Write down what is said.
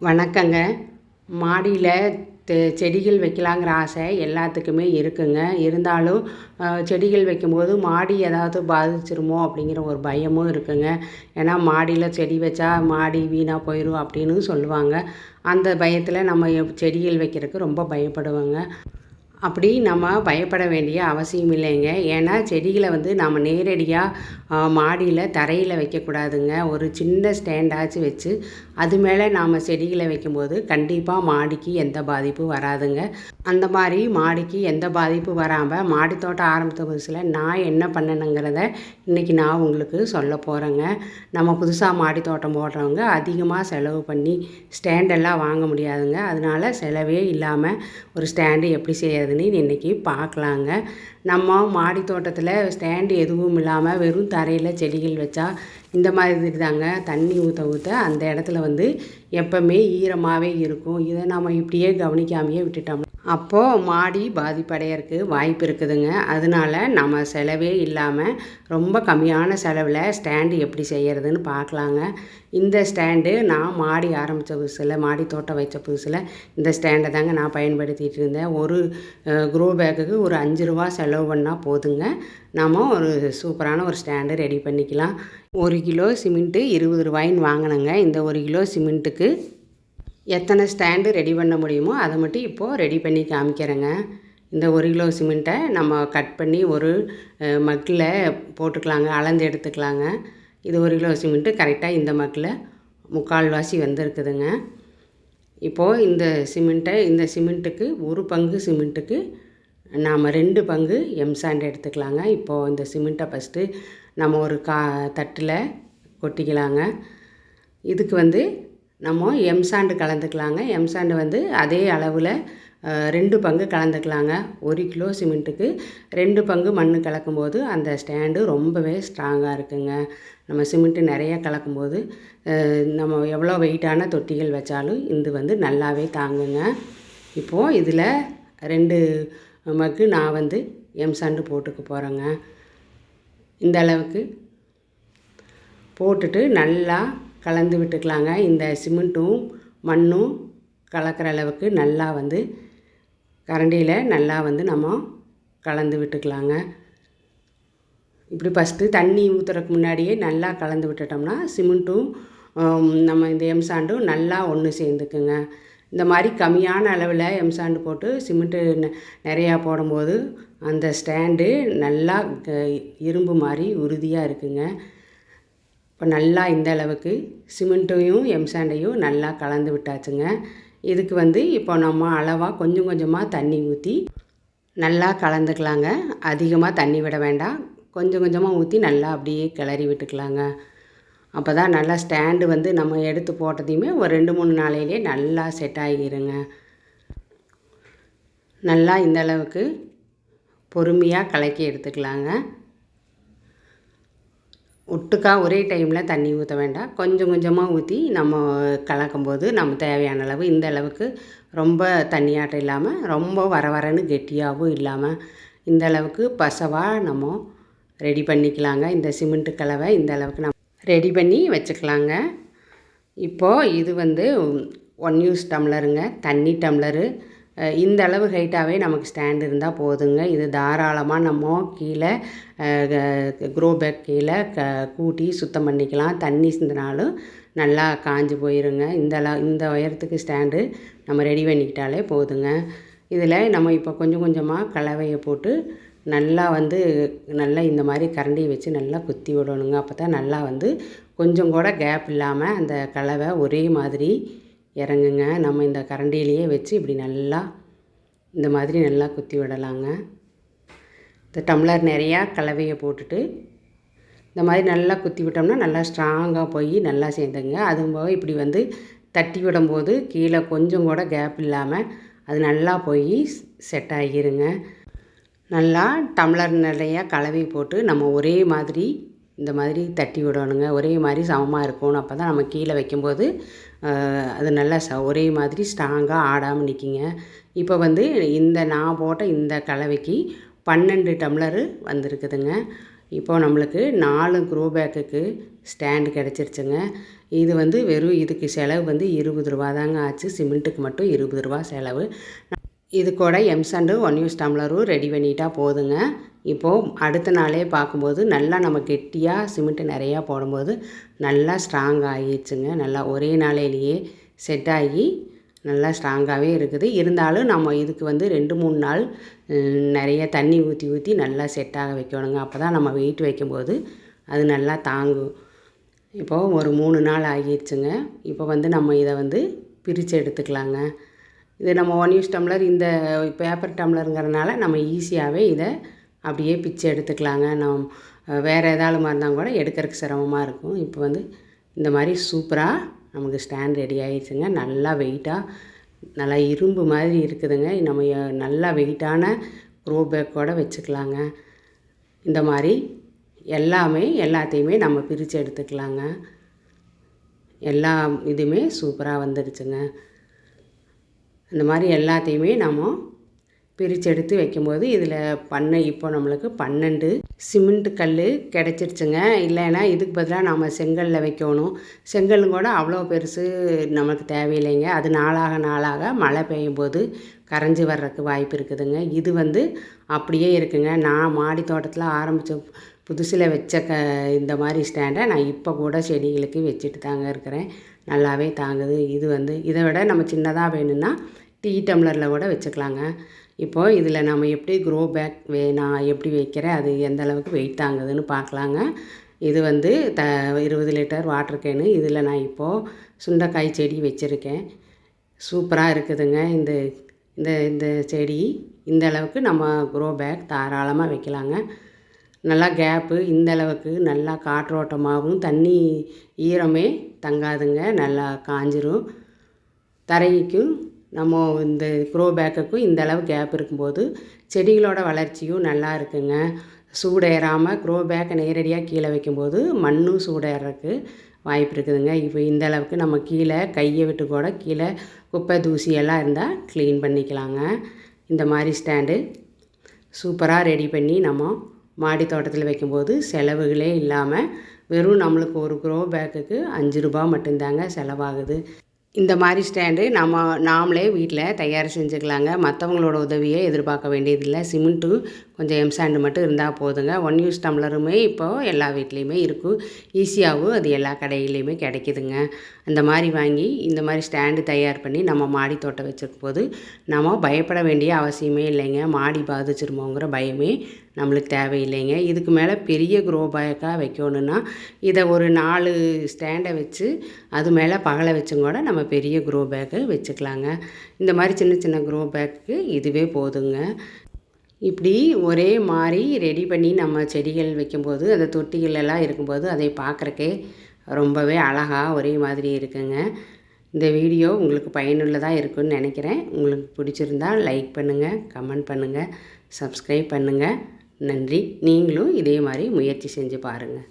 வணக்கங்க. மாடியில் தெ செடிகள் வைக்கலாங்கிற ஆசை எல்லாத்துக்குமே இருக்குங்க. இருந்தாலும் செடிகள் வைக்கும்போது மாடி ஏதாவது பாதிச்சிருமோ அப்படிங்கிற ஒரு பயமும் இருக்குங்க. ஏன்னா மாடியில் செடி வச்சா மாடி வீணாக போயிடும் அப்படின்னு சொல்லுவாங்க. அந்த பயத்தில் நம்ம செடிகள் வைக்கிறதுக்கு ரொம்ப பயப்படுவோங்க. அப்படி நம்ம பயப்பட வேண்டிய அவசியம் இல்லைங்க. ஏன்னா செடிகளை வந்து நம்ம நேரடியாக மாடியில் தரையில் வைக்கக்கூடாதுங்க. ஒரு சின்ன ஸ்டாண்டாச்சு வச்சு அது மேலே நாம் செடிகளை வைக்கும்போது கண்டிப்பாக மாடிக்கு எந்த பாதிப்பும் வராதுங்க. அந்த மாதிரி மாடிக்கு எந்த பாதிப்பும் வராமல் மாடி தோட்டம் ஆரம்பித்த புதுசில் நான் என்ன பண்ணணுங்கிறத இன்றைக்கி நான் உங்களுக்கு சொல்ல போகிறேங்க நம்ம புதுசாக மாடி தோட்டம் போடுறவங்க அதிகமாக செலவு பண்ணி ஸ்டாண்டெல்லாம் வாங்க முடியாதுங்க. அதனால செலவே இல்லாமல் ஒரு ஸ்டாண்டு எப்படி செய்யறதுன்னு இன்றைக்கி பார்க்கலாங்க நம்ம மாடி தோட்டத்தில் ஸ்டாண்டு எதுவும் இல்லாமல் வெறும் தரையில் செடிகள் வச்சா இந்த மாதிரி தாங்க தண்ணி ஊற்ற ஊற்ற அந்த இடத்துல வந்து எப்பவுமே ஈரமாகவே இருக்கும். இதை நம்ம இப்படியே கவனிக்காமையே விட்டுட்டோம் அப்போது மாடி பாதிப்படையறக்கு வாய்ப்பு இருக்குதுங்க. அதனால நம்ம செலவே இல்லாமல் ரொம்ப கம்மியான செலவில் ஸ்டாண்டு எப்படி செய்கிறதுன்னு பார்க்கலாங்க. இந்த ஸ்டாண்டு நான் மாடி ஆரம்பித்த புதுசில் மாடி தோட்டம் வச்ச புதுசில் இந்த ஸ்டாண்டை தாங்க நான் பயன்படுத்திகிட்டு இருந்தேன். ஒரு க்ரோ பேக்குக்கு ஒரு அஞ்சு ரூபா செலவு பண்ணால் போதுங்க. நாம் ஒரு சூப்பரான ஒரு ஸ்டாண்டு ரெடி பண்ணிக்கலாம். ஒரு கிலோ சிமெண்ட்டு இருபது ரூபாயின்னு வாங்கினேங்க. இந்த ஒரு கிலோ சிமெண்ட்டுக்கு எத்தனை ஸ்டாண்டு ரெடி பண்ண முடியுமோ அதை மட்டும் இப்போது ரெடி பண்ணி காமிக்கிறேங்க. இந்த ஒரு கிலோ சிமெண்ட்டை நம்ம கட் பண்ணி ஒரு மக்கில் போட்டுக்கலாங்க அளந்து எடுத்துக்கலாங்க. இது ஒரு கிலோ சிமெண்ட்டு கரெக்டாக இந்த மக்கில் முக்கால்வாசி வந்திருக்குதுங்க. இப்போது இந்த சிமெண்ட்டை இந்த சிமெண்ட்டுக்கு ஒரு பங்கு சிமெண்ட்டுக்கு நாம் ரெண்டு பங்கு எம்சாண்ட் எடுத்துக்கலாங்க. இப்போது இந்த சிமெண்ட்டை ஃபஸ்ட்டு நம்ம ஒரு கா தட்டில் கொட்டிக்கலாங்க. இதுக்கு வந்து நம்ம எம்சாண்டு கலந்துக்கலாங்க. எம்சாண்டு வந்து அதே அளவில் ரெண்டு பங்கு கலந்துக்கலாங்க. ஒரு கிலோ சிமெண்ட்டுக்கு ரெண்டு பங்கு மண் கலக்கும்போது அந்த ஸ்டாண்டு ரொம்பவே ஸ்ட்ராங்காக இருக்குங்க. நம்ம சிமெண்ட்டு நிறைய கலக்கும்போது நம்ம எவ்வளோ வெயிட்டான தொட்டிகள் வச்சாலும் இது வந்து நல்லாவே தாங்குங்க. இப்போது இதில் ரெண்டு மக்கு நான் வந்து எம்சாண்டு போட்டுக்க போகிறேங்க இந்த அளவுக்கு போட்டுட்டு நல்லா கலந்து விட்டுக்கலாங்க. இந்த சிமெண்ட்டும் மண்ணும் கலக்கிற அளவுக்கு நல்லா வந்து கரண்டியில் நல்லா வந்து நம்ம கலந்து விட்டுக்கலாங்க. இப்படி ஃபஸ்ட்டு தண்ணி ஊற்றுறதுக்கு முன்னாடியே நல்லா கலந்து விட்டுட்டோம்னா சிமெண்ட்டும் நம்ம இந்த எம்சாண்டும் நல்லா ஒன்று சேர்ந்துக்குங்க. இந்த மாதிரி கம்மியான அளவில் எம்சாண்டு போட்டு சிமெண்ட்டு நிறையா போடும்போது அந்த ஸ்டாண்டு நல்லா இரும்பு மாதிரி உறுதியாக இருக்குங்க. இப்போ நல்லா இந்த அளவுக்கு சிமெண்ட்டையும் எம்சாண்டையும் நல்லா கலந்து விட்டாச்சுங்க. இதுக்கு வந்து இப்போ நம்ம அளவாக கொஞ்சம் கொஞ்சமாக தண்ணி ஊற்றி நல்லா கலந்துக்கலாங்க. அதிகமாக தண்ணி விட வேண்டாம். கொஞ்சம் கொஞ்சமாக ஊற்றி நல்லா அப்படியே கிளறி விட்டுக்கலாங்க. அப்போ தான் நல்லா ஸ்டாண்டு வந்து நம்ம எடுத்து போட்டதையுமே ஒரு ரெண்டு மூணு நாளையிலே நல்லா செட் ஆகிருங்க. நல்லா இந்த அளவுக்கு பொறுமையாக கலக்கி எடுத்துக்கலாங்க. ஒட்டுக்கா ஒரே டைமில் தண்ணி ஊற்ற வேண்டாம். கொஞ்சம் கொஞ்சமாக ஊற்றி நம்ம கலக்கும்போது நம்ம தேவையான அளவு இந்த அளவுக்கு ரொம்ப தண்ணியாட்டம் இல்லாமல் ரொம்ப வர வரன்னு கெட்டியாகவும் இல்லாமல் இந்த அளவுக்கு பசவாக நம்ம ரெடி பண்ணிக்கலாங்க. இந்த சிமெண்ட்டு கலவை இந்த அளவுக்கு நம்ம ரெடி பண்ணி வச்சுக்கலாங்க. இப்போது இது வந்து ஒன் யூஸ் டம்ளருங்க. தண்ணி டம்ளரு. இந்த அளவு ஹைட்டாகவே நமக்கு ஸ்டாண்ட் இருந்தால் போதுங்க. இது தாராளமாக நம்ம கீழே க்ரோ பேக் கீழே க கூட்டி சுத்தம் பண்ணிக்கலாம். தண்ணி சிந்தினாலும் நல்லா காஞ்சு போயிருங்க. இந்த அளவு இந்த உயரத்துக்கு ஸ்டாண்டு நம்ம ரெடி பண்ணிக்கிட்டாலே போதுங்க. இதில் நம்ம இப்போ கொஞ்சம் கொஞ்சமாக கலவையை போட்டு நல்லா வந்து நல்லா இந்த மாதிரி கரண்டியை வச்சு நல்லா குத்தி விடணுங்க. அப்போ தான் நல்லா வந்து கொஞ்சம் கூட கேப் இல்லாமல் அந்த கலவை ஒரே மாதிரி இறங்குங்க. நம்ம இந்த கரண்டியிலேயே வச்சு இப்படி நல்லா இந்த மாதிரி நல்லா குத்தி விடலாங்க. இந்த டம்ளர் நிறையா கலவையை போட்டுட்டு இந்த மாதிரி நல்லா குத்தி விட்டோம்னா நல்லா ஸ்ட்ராங்காக போய் நல்லா சேர்ந்துங்க. அதுவும் போக இப்படி வந்து தட்டி விடும்போது கீழே கொஞ்சம் கூட கேப் இல்லாமல் அது நல்லா போய் செட் ஆகிருங்க. நல்லா டம்ளர் நிறையா கலவை போட்டு நம்ம ஒரே மாதிரி இந்த மாதிரி தட்டி விடணுங்க. ஒரே மாதிரி சமமாக இருக்கணும். அப்போ தான் நம்ம கீழே வைக்கும்போது அது நல்லா ச ஒரே மாதிரி ஸ்ட்ராங்காக ஆடாமல் நிற்கிங்க இப்போ வந்து இந்த நான் போட்ட இந்த கலவைக்கு பன்னெண்டு டம்ளரு வந்திருக்குதுங்க. இப்போது நம்மளுக்கு நாலு க்ரோ பேக்குக்கு ஸ்டாண்டு கிடச்சிருச்சுங்க. இது வந்து வெறும் இதுக்கு செலவு வந்து இருபது ரூபா தாங்க ஆச்சு. சிமெண்ட்டுக்கு மட்டும் இருபது ரூபா செலவு. இது கூட எம்சாண்டு ஒன் யூஸ் டம்ளரும் ரெடி பண்ணிட்டா போதுங்க. இப்போது அடுத்த நாளே பார்க்கும்போது நல்லா நம்ம கெட்டியாக சிமெண்ட்டு நிறையா போடும்போது நல்லா ஸ்ட்ராங் ஆகிடுச்சுங்க நல்லா ஒரே நாளையிலேயே செட் ஆகி நல்லா ஸ்ட்ராங்காகவே இருக்குது. இருந்தாலும் நம்ம இதுக்கு வந்து ரெண்டு மூணு நாள் நிறைய தண்ணி ஊற்றி ஊற்றி நல்லா செட்டாக வைக்கணுங்க. அப்போ தான் நம்ம வெயிட் வைக்கும்போது அது நல்லா தாங்கும். இப்போது ஒரு மூணு நாள் ஆகிடுச்சுங்க. இப்போ வந்து நம்ம இதை வந்து பிரித்து எடுத்துக்கலாங்க. இது நம்ம ஒன் யூஸ் டம்ளர் இந்த பேப்பர் டம்ளருங்கிறனால நம்ம ஈஸியாகவே இதை அப்படியே பிச்சை எடுத்துக்கலாங்க. நம் வேறு ஏதாவது இருந்தால் கூட எடுக்கிறதுக்கு சிரமமாக இருக்கும். இப்போ வந்து இந்த மாதிரி சூப்பராக நமக்கு ஸ்டாண்ட் ரெடி ஆகிடுச்சுங்க நல்லா வெயிட்டாக நல்லா இரும்பு மாதிரி இருக்குதுங்க. நம்ம நல்லா வெயிட்டான க்ரோ பேக்கோடு வச்சுக்கலாங்க. இந்த மாதிரி எல்லாமே எல்லாத்தையுமே நம்ம பிரித்து எடுத்துக்கலாங்க. எல்லா இதுவுமே சூப்பராக வந்துடுச்சுங்க. இந்த மாதிரி எல்லாத்தையுமே நம்ம பிரிச்செடுத்து எடுத்து வைக்கும்போது இதில் பண்ண இப்போ நம்மளுக்கு பன்னெண்டு. சிமெண்ட் கல் கிடச்சிருச்சுங்க. இல்லைன்னா இதுக்கு பதிலாக நம்ம செங்கலில் வைக்கணும். செங்கலும் கூட அவ்வளோ பெருசு நமக்கு தேவையில்லைங்க. அது நாளாக நாளாக மழை பெய்யும் போது கரைஞ்சி வர்றதுக்கு வாய்ப்பு இருக்குதுங்க. இது வந்து அப்படியே இருக்குங்க. நான் மாடி தோட்டத்தில் ஆரம்பித்த புதுசில் வச்ச க இந்த மாதிரி ஸ்டாண்டை நான் இப்போ கூட செடிகளுக்கு வச்சுட்டு தாங்க இருக்கிறேன். நல்லாவே தாங்குது. இது வந்து இதை விட நம்ம சின்னதாக வேணும்னா டீ டம்ளரில் கூட வச்சுக்கலாங்க. இப்போது இதில் நம்ம எப்படி க்ரோ பேக் வே நான் எப்படி வைக்கிறேன் அது எந்த அளவுக்கு வெயிட் தாங்குதுன்னு பார்க்கலாங்க. இது வந்து த இருபது லிட்டர் வாட்டர் கேனு இதில் நான் இப்போது சுண்டைக்காய் செடி வச்சுருக்கேன். சூப்பராக இருக்குதுங்க. இந்த இந்த இந்த செடி இந்த அளவுக்கு நம்ம க்ரோ பேக் தாராளமாக வைக்கலாங்க. நல்லா கேப்பு இந்த அளவுக்கு நல்லா காற்றோட்டமாகவும் தண்ணி ஈரமே தங்காதுங்க. நல்லா காஞ்சிரும். தரைக்கும் நம்ம இந்த க்ரோ பேக்குக்கும் இந்த அளவு கேப் இருக்கும்போது செடிகளோட வளர்ச்சியும் நல்லா இருக்குங்க. சூடேறாமல் க்ரோ பேக்கை நேரடியாக கீழே வைக்கும்போது மண்ணும் சூடேறதுக்கு வாய்ப்பு இருக்குதுங்க. இப்போ இந்த அளவுக்கு நம்ம கீழே கையை விட்டு கூட கீழே குப்பை தூசி எல்லாம் இருந்தால் க்ளீன் பண்ணிக்கலாங்க. இந்த மாதிரி ஸ்டாண்டு சூப்பராக ரெடி பண்ணி நம்ம மாடி தோட்டத்தில் வைக்கும்போது செலவுகளே இல்லாமல் வெறும் நம்மளுக்கு ஒரு க்ரோ பேக்குக்கு அஞ்சு ரூபா மட்டும்தாங்க செலவாகுது. இந்த மாதிரி ஸ்டாண்டு நம்ம நாமளே வீட்டில் தயார் செஞ்சுக்கலாங்க. மற்றவங்களோட உதவியை எதிர்பார்க்க வேண்டியதில்லை. சிமெண்ட்டு கொஞ்சம் எம் சாண்டு மட்டும் இருந்தால் போதுங்க. ஒன் யூஸ் டம்ளருமே இப்போது எல்லா வீட்லேயுமே இருக்கும் ஈஸியாகவும் அது எல்லா கடையிலையுமே கிடைக்கிதுங்க. அந்த மாதிரி வாங்கி இந்த மாதிரி ஸ்டாண்டு தயார் பண்ணி நம்ம மாடி தோட்டம் வச்சுருக்கும் போது நம்ம பயப்பட வேண்டிய அவசியமே இல்லைங்க. மாடி பாதிச்சிருமோங்கிற பயமே நம்மளுக்கு தேவையில்லைங்க. இதுக்கு மேலே பெரிய க்ரோ பேக்காக வைக்கணுன்னா இதை ஒரு நாலு ஸ்டாண்டை வச்சு அது மேலே பகலை வச்சும் கூட நம்ம பெரிய க்ரோ பேக்கு வச்சுக்கலாங்க. இந்த மாதிரி சின்ன சின்ன க்ரோ பேக்கு இதுவே போதுங்க. இப்படி ஒரே மாதிரி ரெடி பண்ணி நம்ம செடிகள் வைக்கும்போது அந்த தொட்டிகள் எல்லாம் இருக்கும்போது அதை பார்க்குறக்கே ரொம்பவே அழகாக ஒரே மாதிரி இருக்குங்க. இந்த வீடியோ உங்களுக்கு பயனுள்ளதாக இருக்குன்னு நினைக்கிறேன். உங்களுக்கு பிடிச்சிருந்தால் லைக் பண்ணுங்கள் கமெண்ட் பண்ணுங்கள் சப்ஸ்கிரைப் பண்ணுங்கள் நன்றி. நீங்களும் இதே மாதிரி முயற்சி செஞ்சு பாருங்கள்